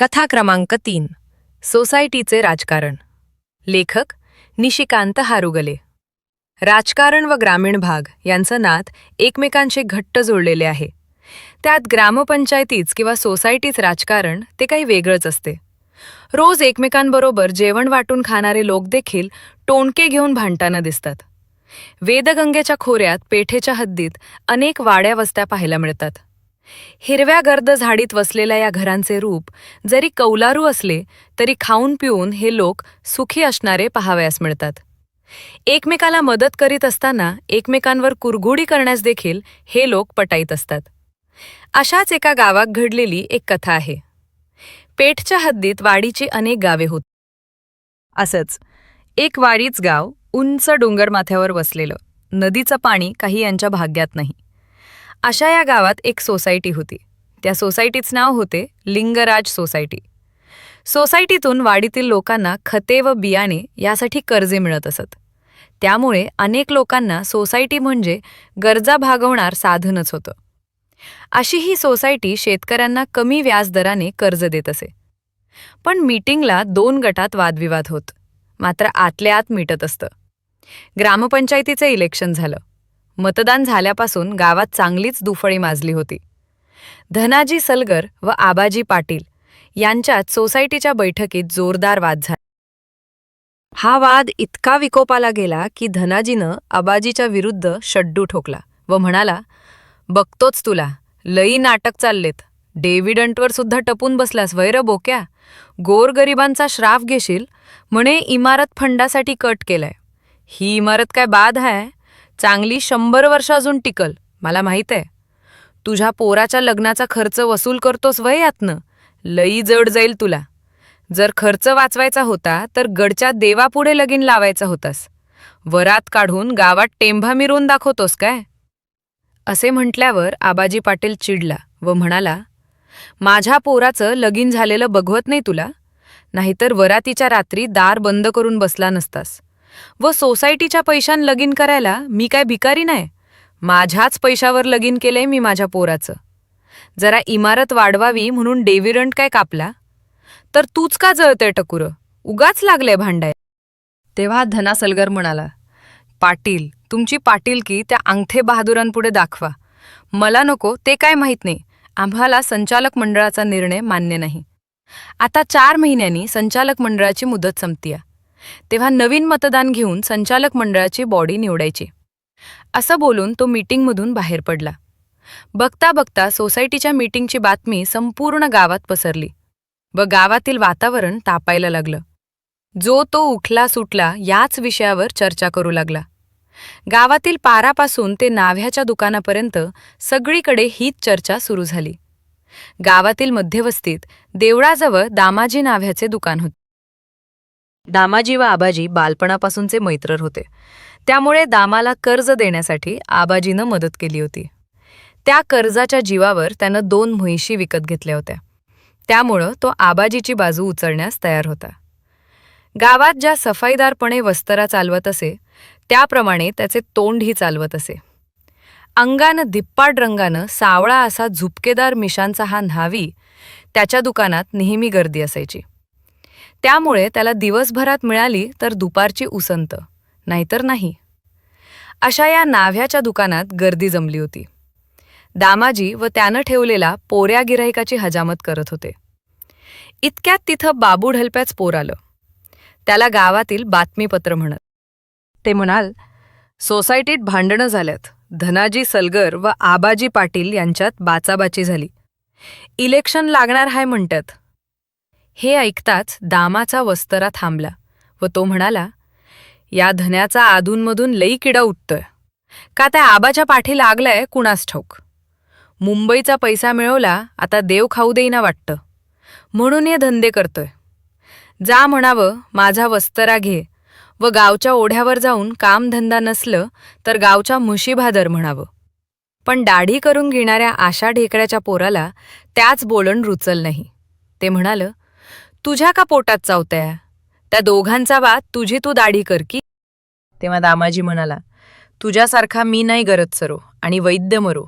कथा क्रमांक तीन सोसायटीचे राजकारण. लेखक निशिकांत हारुगले. राजकारण व ग्रामीण भाग यांचं नात एकमेकांशी घट्ट जोडलेले आहे. त्यात ग्रामपंचायतीच किंवा सोसायटीच राजकारण ते काही वेगळंच असते. रोज एकमेकांबरोबर जेवण वाटून खाणारे लोक देखील टोणके घेऊन भांडताना दिसतात. वेदगंगेच्या खोऱ्यात पेठेच्या हद्दीत अनेक वाड्या वस्त्या पाहायला मिळतात. हिरव्या गर्द झाडीत वसलेल्या या घरांचे रूप जरी कौलारू असले तरी खाऊन पिऊन हे लोक सुखी असणारे पाहावयास मिळतात. एकमेकाला मदत करीत असताना एकमेकांवर कुरघुडी करण्यास देखील हे लोक पटाईत असतात. अशाच एका गावात घडलेली एक कथा आहे. पेठच्या हद्दीत वाडीची अनेक गावे होत. असंच एक वाडीच गाव उंच डोंगरमाथ्यावर वसलेलं. नदीचं पाणी काही यांच्या भाग्यात नाही. अशा या गावात एक सोसायटी होती. त्या सोसायटीचं नाव होते लिंगराज सोसायटी. सोसायटीतून वाडीतील लोकांना खते व बियाणे यासाठी कर्जे मिळत असत. त्यामुळे अनेक लोकांना सोसायटी म्हणजे गरजा भागवणार साधनच होतं. अशी ही सोसायटी शेतकऱ्यांना कमी व्याजदराने कर्ज देत असे. पण मीटिंगला दोन गटात वादविवाद होत. मात्र आतल्या आत मिटत असतं. ग्रामपंचायतीचे इलेक्शन झालं. मतदान झाल्यापासून गावात चांगलीच दुफळी माजली होती. धनाजी सलगर व आबाजी पाटील यांच्यात सोसायटीच्या बैठकीत जोरदार वाद झाला हा वाद इतका विकोपाला गेला की धनाजीनं आबाजीच्या विरुद्ध शड्डू ठोकला व म्हणाला बघतोच तुला लई नाटक चाललेत. डेव्हिडंटवर सुद्धा टपून बसलास वैर बोक्या. गोरगरिबांचा श्राप घेशील म्हणे इमारत फंडासाठी कट केलाय. ही इमारत काय बाद आहे चांगली शंभर वर्ष अजून टिकल मला माहीत आहे. तुझ्या पोराच्या लग्नाचा खर्च वसूल करतोस वय यातनं लई जड जाईल तुला. जर खर्च वाचवायचा होता तर गडच्या देवापुढे लगीन लावायचा होतास. वरात काढून गावात टेंभा मिरवून दाखवतोस काय? असे म्हटल्यावर आबाजी पाटील चिडला व म्हणाला माझ्या पोराचं लगीन झालेलं बघवत नाही तुला? नाहीतर वरातीच्या रात्री दार बंद करून बसला नसतास. व सोसायटीच्या पैशान लगीन करायला मी काय भिकारी नाही माझ्याच पैशावर लगीन केलंय मी माझ्या पोराचं. जरा इमारत वाढवावी म्हणून डेव्हिरंट काय कापला? तर तूच का जळतंय टकुरं? उगाच लागलंय भांडाय. तेव्हा धना सलगर म्हणाला पाटील तुमची पाटीलकी त्या अंगठे बहादुरांपुढे दाखवा. मला नको ते काय माहीत नाही. आम्हाला संचालक मंडळाचा निर्णय मान्य नाही. आता चार महिन्यांनी संचालक मंडळाची मुदत संपतीया. तेव्हा नवीन मतदान घेऊन संचालक मंडळाची बॉडी निवडायची. असं बोलून तो मीटिंगमधून बाहेर पडला. बघता बघता सोसायटीच्या मीटिंगची बातमी संपूर्ण गावात पसरली व गावातील वातावरण तापायला लागलं. जो तो उठला सुटला याच विषयावर चर्चा करू लागला. गावातील पारापासून ते नाव्ह्याच्या दुकानापर्यंत सगळीकडे हीच चर्चा सुरू झाली. गावातील मध्यवस्तीत देवळाजवळ दामाजी नाव्ह्याचे दुकान होते. दामाजी व आबाजी बालपणापासूनचे मैत्र होते. त्यामुळे दामाला कर्ज देण्यासाठी आबाजीनं मदत केली होती. त्या कर्जाच्या जीवावर त्यानं दोन म्हैशी विकत घेतल्या होत्या. त्यामुळं तो आबाजीची बाजू उचलण्यास तयार होता. गावात ज्या सफाईदारपणे वस्तरा चालवत असे त्याप्रमाणे त्याचे तोंडही चालवत असे. अंगानं धिप्पाड रंगानं सावळा असा झुपकेदार मिशांचा हा न्हावी त्याच्या दुकानात नेहमी गर्दी असायची. त्यामुळे त्याला दिवसभरात मिळाली तर दुपारची उसंत. नाहीतर नाही. अशा या नाव्ह्याच्या दुकानात गर्दी जमली होती. दामाजी व त्यानं ठेवलेला पोऱ्या गिराहिकाची हजामत करत होते. इतक्यात तिथं बाबू ढलप्याच पोर आलं. त्याला गावातील बातमीपत्र म्हणत. ते म्हणाल सोसायटीत भांडणं झाल्यात. धनाजी सलगर व आबाजी पाटील यांच्यात बाचाबाची झाली. इलेक्शन लागणार हाय म्हणतात. हे ऐकताच दामाचा वस्तरा थांबला व तो म्हणाला या धन्याचा आधूनमधून लई किडा उठतोय. का त्या आबाच्या पाठी लागलाय कुणास ठाऊक? मुंबईचा पैसा मिळवला आता देव खाऊ देईना वाटतं. म्हणून हे धंदे करतोय. जा म्हणावं माझा वस्तरा घे व गावच्या ओढ्यावर जाऊन कामधंदा नसलं तर गावच्या म्हशी भादर म्हणावं. पण दाढी करून घेणाऱ्या आशा ढेकऱ्याच्या पोराला त्याच बोलण रुचल नाही. ते म्हणालं तुझ्या का पोटात चावत्या? त्या दोघांचा वाद तुझी तू दाढी कर की? तेव्हा दामाजी म्हणाला तुझ्यासारखा मी नाही गरज सरो आणि वैद्य मरो.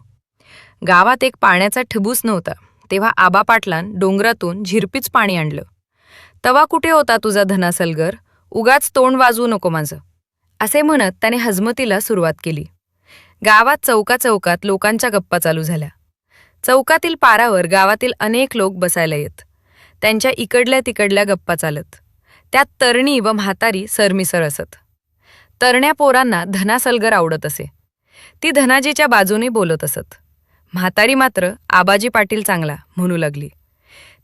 गावात एक पाण्याचा ठिबूस नव्हता तेव्हा आबा पाटलान डोंगरातून झिरपीच पाणी आणलं. तवा कुठे होता तुझा धनासलगर? उगाच तोंड वाजवू नको माझं. असे म्हणत त्याने हजमतीला सुरुवात केली. गावात चौका चौकात लोकांच्या गप्पा चालू झाल्या. चौकातील पारावर गावातील अनेक लोक बसायला येत. त्यांच्या इकडल्या तिकडल्या गप्पा चालत. त्यात तरणी व म्हातारी सरमिसर असत. तरण्या पोरांना धनासलगर आवडत असे. ती धनाजीच्या बाजूने बोलत असत. म्हातारी मात्र आबाजी पाटील चांगला म्हणू लागली.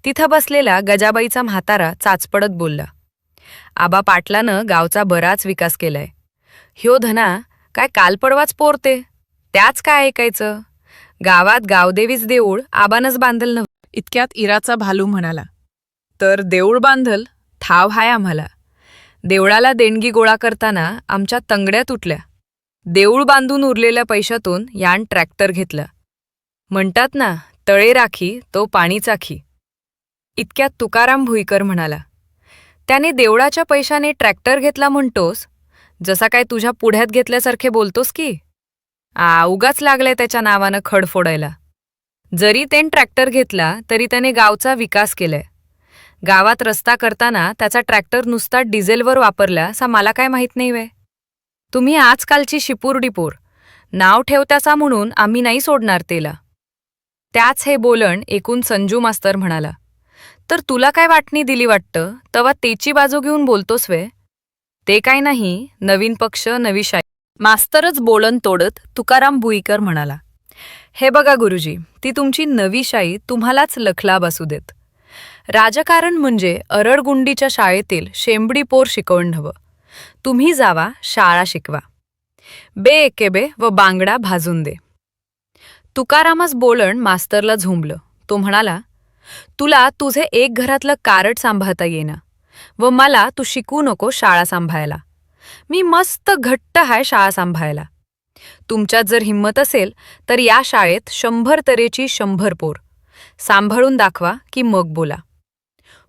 तिथं बसलेला गजाबाईचा म्हातारा चाचपडत बोलला. आबा पाटलानं गावचा बराच विकास केलाय. ह्यो धना काय कालपडवाच पोरते? त्याच काय ऐकायचं? गावात गावदेवीच देऊळ आबानच बांधल नव्हतं इतक्यात इराचा भालू म्हणाला तर देऊळ बांधल थाव हाय आम्हाला. देवळाला देणगी गोळा करताना आमच्या तंगड्या तुटल्या. देऊळ बांधून उरलेल्या पैशातून यान ट्रॅक्टर घेतला. म्हणतात ना तळे राखी तो पाणी चाखी इतक्यात तुकाराम भुईकर म्हणाला त्याने देवळाच्या पैशाने ट्रॅक्टर घेतला म्हणतोस? जसा काय तुझ्या पुढ्यात घेतल्यासारखे बोलतोस की? आ उगाच लागलाय त्याच्या नावानं खड फोडायला जरी तेन ट्रॅक्टर घेतला तरी त्याने गावचा विकास केलाय. गावात रस्ता करताना त्याचा ट्रॅक्टर नुसता डिझेलवर वापरला असा मला काय माहीत नाही वे तुम्ही आजकालची शिपूर डिपूर. नाव ठेवत्यासा म्हणून आम्ही नाही सोडणार तेला. त्याच हे बोलण एकूण संजू मास्तर म्हणाला. तर तुला काय वाटणी दिली वाटतं? तेव्हा तेची बाजू घेऊन बोलतोस वे ते काय नाही नवीन पक्ष नवी शाई. मास्तरच बोलन तोडत तुकाराम भुईकर म्हणाला. हे बघा गुरुजी ती तुमची नवी शाई तुम्हालाच लखलाब असू देत. राजकारण म्हणजे अरडगुंडीच्या शाळेतील शेंबडी पोर शिकवण हवं तुम्ही जावा शाळा शिकवा. बे एकेबे व बांगडा भाजून दे. तुकारामच बोलण मास्तरला झुंबलं. तो म्हणाला तुला तुझे एक घरातलं कारट सांभाळता येईना व मला तू शिकू नको शाळा सांभाळायला. मी मस्त घट्ट हाय शाळा सांभाळायला. तुमच्यात जर हिंमत असेल तर या शाळेत शंभर तरेची शंभर पोर. सांभाळून दाखवा की मग बोला.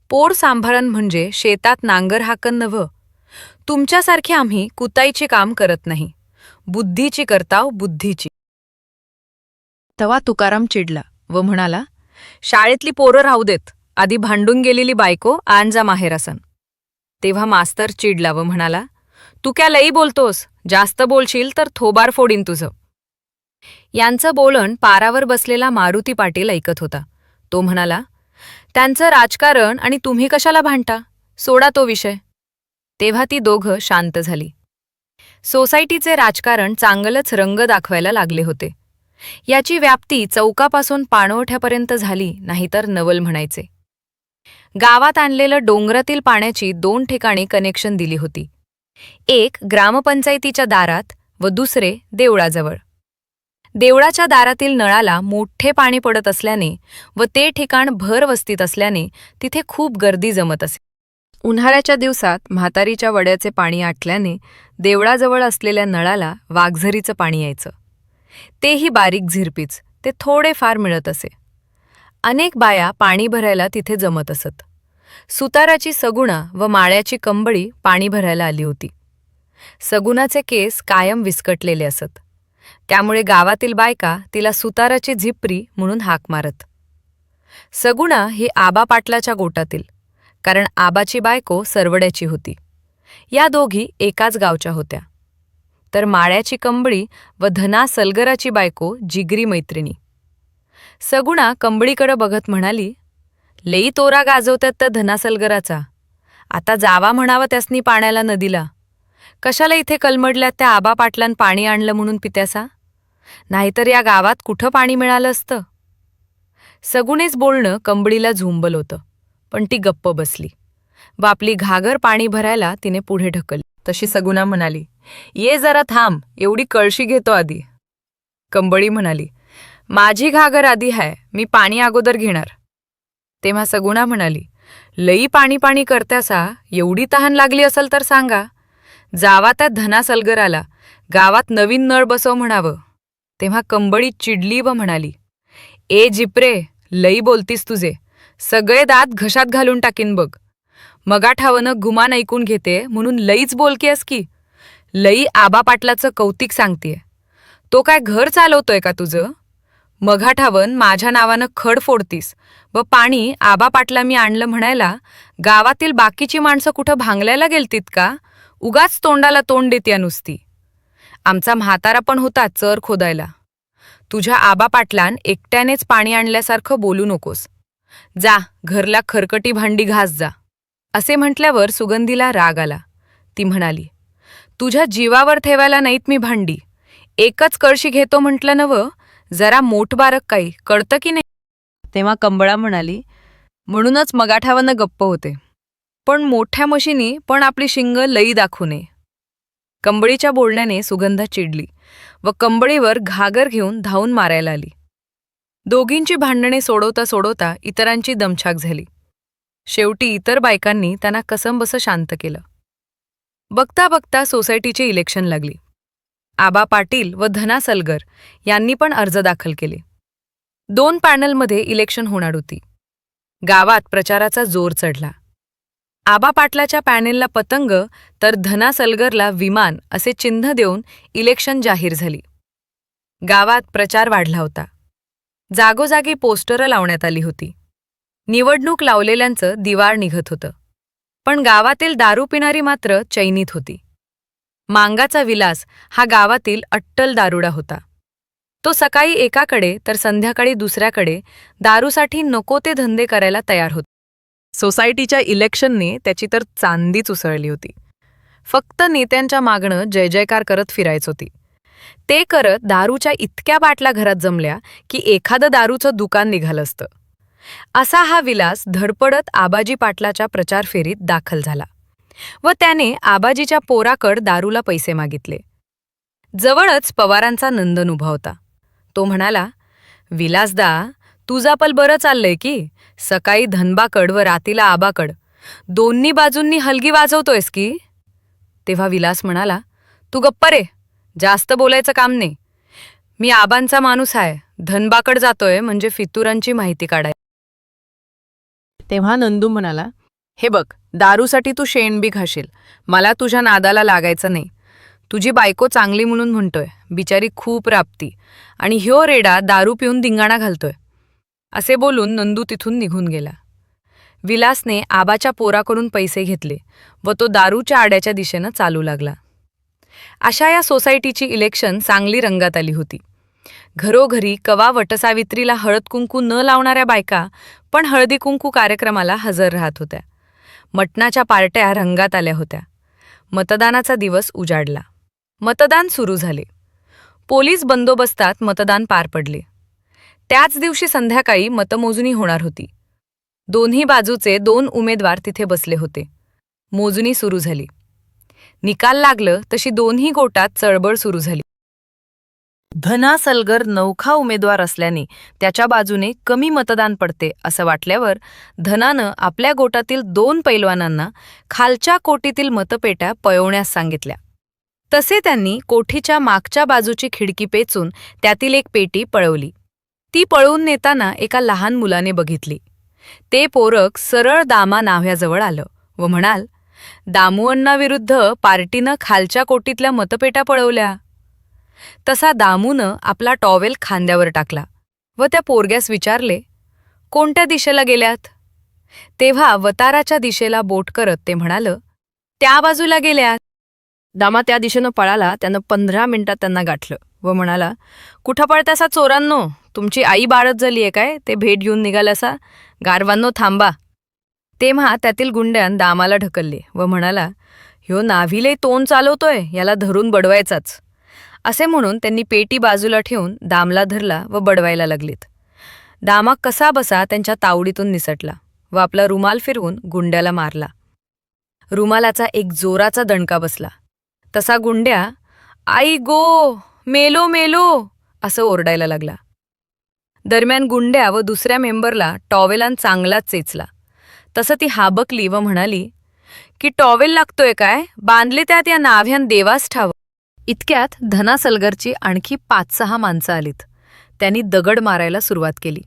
पोर सांभाळण म्हणजे शेतात नांगर हाकन नव्ह. तुमच्यासारखे आम्ही कुताईची काम करत नाही. बुद्धीची करताव बुद्धीची. तवा तुकाराम चिडला व म्हणाला शाळेतली पोरं राहू देत. आधी भांडून गेलेली बायको आण जा माहेर असन. तेव्हा मास्तर चिडला व म्हणाला तू क्या लई बोलतोस? जास्त बोलशील तर थोबार फोडीन तुझं. यांचं बोलण पारावर बसलेला मारुती पाटील ऐकत होता. तो म्हणाला त्यांचं राजकारण आणि तुम्ही कशाला भांडता? सोडा तो विषय. तेव्हा ती दोघं शांत झाली. सोसायटीचे राजकारण चांगलंच रंग दाखवायला लागले होते. याची व्याप्ती चौकापासून पाणवठ्यापर्यंत झाली नाहीतर नवल म्हणायचे. गावात आणलेलं डोंगरातील पाण्याची दोन ठिकाणी कनेक्शन दिली होती. एक ग्रामपंचायतीच्या दारात व दुसरे देवळाजवळ. देवळाच्या दारातील नळाला मोठे पाणी पडत असल्याने व ते ठिकाण भर वस्तीत असल्याने तिथे खूप गर्दी जमत असे. उन्हाळ्याच्या दिवसात म्हातारीच्या वड्याचे पाणी आटल्याने देवळाजवळ असलेल्या नळाला वाघझरीचं पाणी यायचं. तेही बारीक झिरपीच ते थोडेफार मिळत असे. अनेक बाया पाणी भरायला तिथे जमत असत. सुताराची सगुणा व माळ्याची कंबळी पाणी भरायला आली होती. सगुणाचे केस कायम विस्कटलेले असत. त्यामुळे गावातील बायका तिला सुताराची झिपरी म्हणून हाक मारत. सगुणा ही आबा पाटलाच्या गोटातील कारण आबाची बायको सरवड्याची होती. या दोघी एकाच गावच्या होत्या. तर माळ्याची कंबळी व धना सलगराची बायको जिगरी मैत्रिणी. सगुणा कंबळीकडं बघत म्हणाली लेई तोरा गाजवतात त्या धना सलगराचा. आता जावा म्हणावं त्यासनी पाण्याला नदीला. कशाला इथे कलमडल्यात त्या आबा पाटलान पाणी आणलं म्हणून पित्यासा? नाहीतर या गावात कुठं पाणी मिळालं असतं? सगुणेच बोलणं कंबळीला झुंबल होतं पण ती गप्प बसली. व आपली घागर पाणी भरायला तिने पुढे ढकलली. तशी सगुणा म्हणाली ये जरा थांब एवढी कळशी घेतो आधी. कंबळी म्हणाली माझी घागर आधी हाय मी पाणी अगोदर घेणार. तेव्हा सगुणा म्हणाली लई पाणी पाणी करत्यासा एवढी तहान लागली असेल तर सांगा. जावा त्या धना सलगराला गावात नवीन नळ बसव म्हणावं. तेव्हा कंबळी चिडली व म्हणाली ए जिप्रे लई बोलतीस तुझे. सगळे दात घशात घालून टाकीन बघ. मगाठावनं गुमान ऐकून घेते म्हणून लईच बोलकीयस की. लई आबा पाटलाचं कौतिक सांगतेय. तो काय घर चालवतोय का तुझं? मघाठावन माझ्या नावानं खड फोडतीस व पाणी आबा पाटला मी आणलं म्हणायला गावातील बाकीची माणसं कुठं भांगल्याला गेलतीत का? उगाच तोंडाला तोंड देत्या नुसती. आमचा म्हातारा पण होता चर खोदायला. तुझ्या आबा पाटलान एकट्यानेच पाणी आणल्यासारखं बोलू नकोस. जा घरला खरकटी भांडी घास जा. असे म्हटल्यावर सुगंधीला राग आला. ती म्हणाली तुझ्या जीवावर ठेवायला नाहीत मी भांडी. एकच कळशी घेतो म्हटलं नवं जरा मोठबारक काही कळतं की नाही? तेव्हा कंबळा म्हणाली म्हणूनच मगाठावानं गप्प होते. पण मोठ्या मशीनी पण आपली शिंग लई दाखवू नये. कंबळीच्या बोलण्याने सुगंधा चिडली व कंबळीवर घागर घेऊन धावून मारायला आली. दोघींची भांडणे सोडवता सोडवता इतरांची दमछाक झाली. शेवटी इतर बायकांनी त्यांना कसंबसं शांत केलं. बघता बघता सोसायटीची इलेक्शन लागली. आबा पाटील व धना सलगर यांनी पण अर्ज दाखल केले. दोन पॅनलमध्ये इलेक्शन होणार होती. गावात प्रचाराचा जोर चढला. आबा पाटलाच्या पॅनेलला पतंग तर धना सलगरला विमान असे चिन्ह देऊन इलेक्शन जाहीर झाली. गावात प्रचार वाढला होता. जागोजागी पोस्टरं लावण्यात आली होती. निवडणूक लावलेल्यांचं दिवाळ निघत होतं. पण गावातील दारू पिणारी मात्र चैनीत होती. मांगाचा विलास हा गावातील अट्टल दारुडा होता. तो सकाळी एकाकडे तर संध्याकाळी दुसऱ्याकडे दारूसाठी नको ते धंदे करायला तयार होता. सोसायटीच्या इलेक्शनने त्याची तर चांदीच उसळली होती. फक्त नेत्यांच्या मागणं जय जयकार करत फिरायच होती. ते करत दारूच्या इतक्या बाटल्या घरात जमल्या की एखादं दारूचं दुकान निघालं असतं. असा हा विलास धडपडत आबाजी पाटलाच्या प्रचार फेरीत दाखल झाला व त्याने आबाजीच्या पोराकड दारूला पैसे मागितले. जवळच पवारांचा नंदन उभा होता. तो म्हणाला विलासदा तुझा पल बरं चाललंय की? सकाळी धनबाकड व रातीला आबाकड. दोन्ही बाजूंनी हलगी वाजवतोयस की? तेव्हा विलास म्हणाला तू गप्प रे जास्त बोलायचं काम नाही. मी आबांचा माणूस आहे धनबाकड जातोय म्हणजे फितुरांची माहिती काढाय तेव्हा नंदू म्हणाला हे बघ दारूसाठी तू शेण बी घाशील. मला तुझ्या नादाला लागायचं नाही. तुझी बायको चांगली म्हणून म्हणतोय. बिचारी खूप राबती. आणि ह्यो रेडा दारू पिऊन धिंगाणा घालतोय. असे बोलून नंदू तिथून निघून गेला. विलासने आबाच्या पोराकडून पैसे घेतले व तो दारूच्या आड्याच्या दिशेनं चालू लागला. अशा या सोसायटीची इलेक्शन चांगली रंगात आली होती. घरोघरी कवा वटसावित्रीला हळद कुंकू न लावणाऱ्या बायका पण हळदी कुंकू कार्यक्रमाला हजर राहत होत्या. मटणाच्या पार्ट्या रंगात आल्या होत्या. मतदानाचा दिवस उजाडला. मतदान सुरू झाले. पोलीस बंदोबस्तात मतदान पार पडले. त्याच दिवशी संध्याकाळी मतमोजणी होणार होती. दोन्ही बाजूचे दोन उमेदवार तिथे बसले होते. मोजणी सुरू झाली. निकाल लागलं तशी दोन्ही गोटात चळबळ सुरू झाली. धना सलगर नौखा उमेदवार असल्याने त्याच्या बाजूने कमी मतदान पडते असं वाटल्यावर धनानं आपल्या गोटातील दोन पैलवानांना खालच्या कोटीतील मतपेट्या पळवण्यास सांगितल्या. तसे त्यांनी कोठीच्या मागच्या बाजूची खिडकी पेचून त्यातील एक पेटी पळवली. ती पळवून नेताना एका लहान मुलाने बघितली. ते पोरक सरळ दामा नाव्याजवळ आलं व म्हणाल दामुअण्णाविरुद्ध पार्टीनं खालच्या कोटीतल्या मतपेट्या पळवल्या. तसा दामूनं आपला टॉवेल खांद्यावर टाकला व त्या पोरग्यास विचारले कोणत्या दिशेला गेल्यात? तेव्हा वताराच्या दिशेला बोट करत ते म्हणालं त्या बाजूला गेल्यात. दामा त्या दिशेनं पळाला त्यानं पंधरा मिनिटात त्यांना गाठलं व म्हणाला कुठं पळतासा चोरांनो? तुमची आई बाळत झाली आहे काय? ते भेट घेऊन निघालासा गारवांनो थांबा. तेव्हा त्यातील गुंड्यान दामाला ढकलले व म्हणाला ह्यो नाव्हीले तोंड चालवतोय याला धरून बडवायचाच. असे म्हणून त्यांनी पेटी बाजूला ठेवून दामला धरला व बडवायला लागलीत. दामा कसा बसा त्यांच्या तावडीतून निसटला व आपला रुमाल फिरवून गुंड्याला मारला. रुमालाचा एक जोराचा दणका बसला. तसा गुंड्या आई गो मेलो मेलो असं ओरडायला लागला. दरम्यान गुंड्या व दुसऱ्या मेंबरला टॉवेलान चांगलाच चेचला. तसं ती हाबकली व म्हणाली की टॉवेल लागतोय काय? बांधले त्यात या नाव्यान देवास ठाव इतक्यात धना सलगरची आणखी पाच सहा माणसं आलीत. त्यांनी दगड मारायला सुरुवात केली.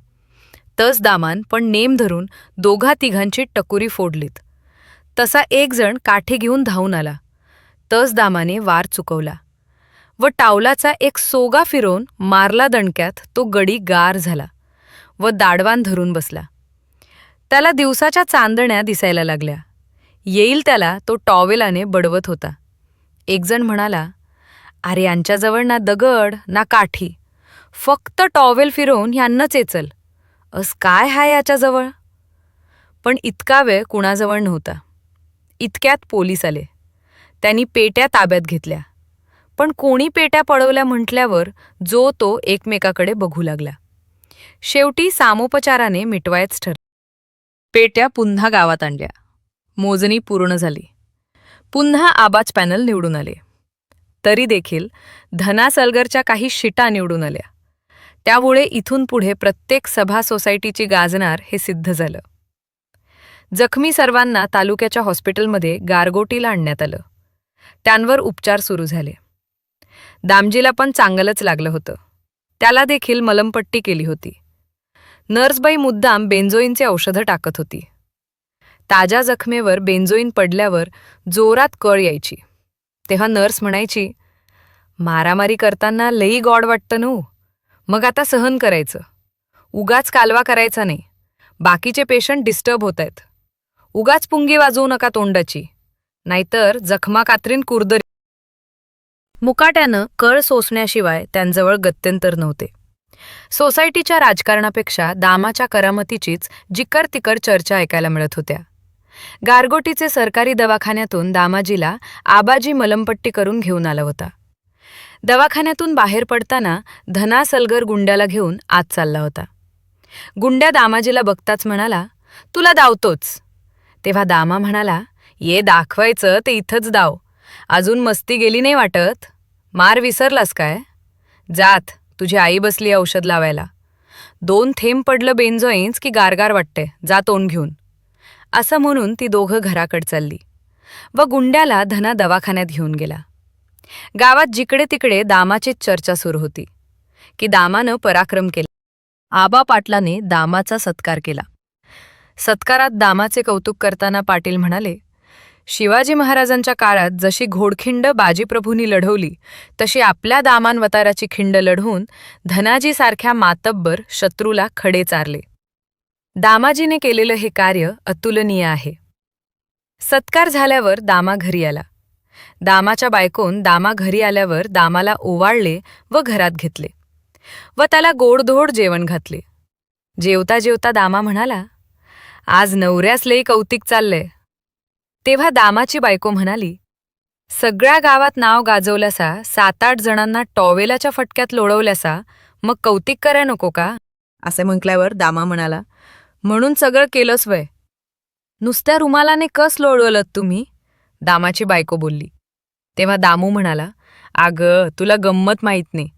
तस दामान पण नेम धरून दोघा तिघांची टकुरी फोडलीत. तसा एक जण काठे घेऊन धावून आला. तस दामाने वार चुकवला. व टावलाचा एक सोगा फिरवून मारला दणक्यात तो गडी गार झाला व दाडवान धरून बसला. त्याला दिवसाच्या चांदण्या दिसायला लागल्या. येईल त्याला तो टॉवेलाने बडवत होता. एकजण म्हणाला अरे यांच्याजवळ ना दगड ना काठी. फक्त टॉवेल फिरवून ह्यांना चेचल अस काय हाय याच्याजवळ? पण इतका वेळ कुणाजवळ नव्हता. इतक्यात पोलीस आले. त्यांनी पेट्या ताब्यात घेतल्या. पण कोणी पेट्या पळवल्या म्हटल्यावर जो तो एकमेकाकडे बघू लागला. शेवटी सामोपचाराने मिटवायच ठर पेट्या पुन्हा गावात आणल्या. मोजणी पूर्ण झाली. पुन्हा आबाज पॅनल निवडून आले. तरी देखील धना सलगरच्या काही शिटा निवडून आल्या. त्यामुळे इथून पुढे प्रत्येक सभा सोसायटीची गाजणार हे सिद्ध झालं. जखमी सर्वांना तालुक्याच्या हॉस्पिटलमध्ये गारगोटीला आणण्यात आलं. त्यांवर उपचार सुरू झाले. दामजीला पण चांगलंच लागलं होतं. त्याला देखील मलमपट्टी केली होती. नर्सबाई मुद्दाम बेंजोईनचे औषधं टाकत होती. ताज्या जखमेवर बेंजोईन पडल्यावर जोरात कळ यायची. तेव्हा नर्स म्हणायची मारामारी करताना लई गॉड वाटतं नो. मग आता सहन करायचं. उगाच कालवा करायचा नाही. बाकीचे पेशंट डिस्टर्ब होत आहेत उगाच पुंगी वाजवू नका तोंडाची. नाहीतर जखमा कात्रीन कुर्द मुकाट्यानं कळ सोसण्याशिवाय त्यांजवळ गत्यंतर नव्हते. सोसायटीच्या राजकारणापेक्षा दामाच्या करामतीचीच जिकर तिकर चर्चा ऐकायला मिळत होत्या. गारगोटीचे सरकारी दवाखान्यातून दामाजीला आबाजी मलमपट्टी करून घेऊन आला होता. दवाखान्यातून बाहेर पडताना धना सलगर गुंड्याला घेऊन आत चालला होता. गुंड्या दामाजीला बघताच म्हणाला तुला दावतोच. तेव्हा दामा म्हणाला ये दाखवायचं ते इथंच दाव. अजून मस्ती गेली नाही वाटत? मार विसरलास काय? जात तुझी आई बसली औषध लावायला. दोन थेंब पडलं बेंजोईन्स की गारगार वाटते जा तोंड घेऊन. असं म्हणून ती दोघं घराकडे चालली. व गुंड्याला धना दवाखान्यात घेऊन गेला. गावात जिकडे तिकडे दामाचीच चर्चा सुरू होती. की दामानं पराक्रम केला. आबा पाटलाने दामाचा सत्कार केला. सत्कारात दामाचे कौतुक करताना पाटील म्हणाले शिवाजी महाराजांच्या काळात जशी घोडखिंड बाजीप्रभूंनी लढवली तशी आपल्या दामानवताराची खिंड लढवून धनाजीसारख्या मातब्बर शत्रूला खडे चारले. दामाजीने केलेलं हे कार्य अतुलनीय आहे. सत्कार झाल्यावर दामा घरी आला. दामाच्या बायकोन दामा घरी आल्यावर दामाला ओवाळले व घरात घेतले व त्याला गोडधोड जेवण घातले. जेवता जेवता दामा म्हणाला आज नवऱ्यास लई कौतिक चाललंय. तेव्हा दामाची बायको म्हणाली सगळ्या गावात नाव गाजवल्यासा सात आठ जणांना टॉवेलाच्या फटक्यात लोळवल्यासा मग कौतिक कराय नको का? असे म्हटल्यावर दामा म्हणाला म्हणून सगळं केलंच वय. नुसत्या रुमालाने कस लोळवलत तुम्ही? दामाची बायको बोलली. तेव्हा दामू म्हणाला अगं तुला गंमत माहीत नाही.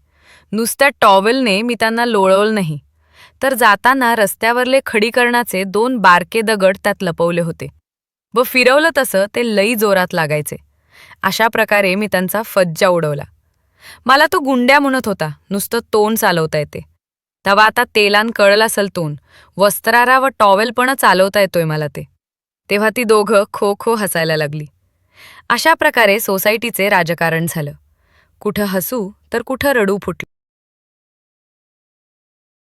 नुसत्या टॉवेलने मी त्यांना लोळवलं नाही. तर जाताना रस्त्यावरले खडीकरणाचे दोन बारके दगड त्यात लपवले होते. व फिरवलं तसं ते लई जोरात लागायचे. अशा प्रकारे मी त्यांचा फज्जा उडवला. मला तो गुंड्या म्हणत होता नुसतं तोंड चालवता येते. तवा आता तेलान कळलं असेल तोंड वस्त्रारा व टॉवेल पण चालवता येतोय मला ते. तेव्हा ती दोघं खो खो हसायला लागली. अशा प्रकारे सोसायटीचे राजकारण झालं. कुठं हसू तर कुठं रडू फुटलं.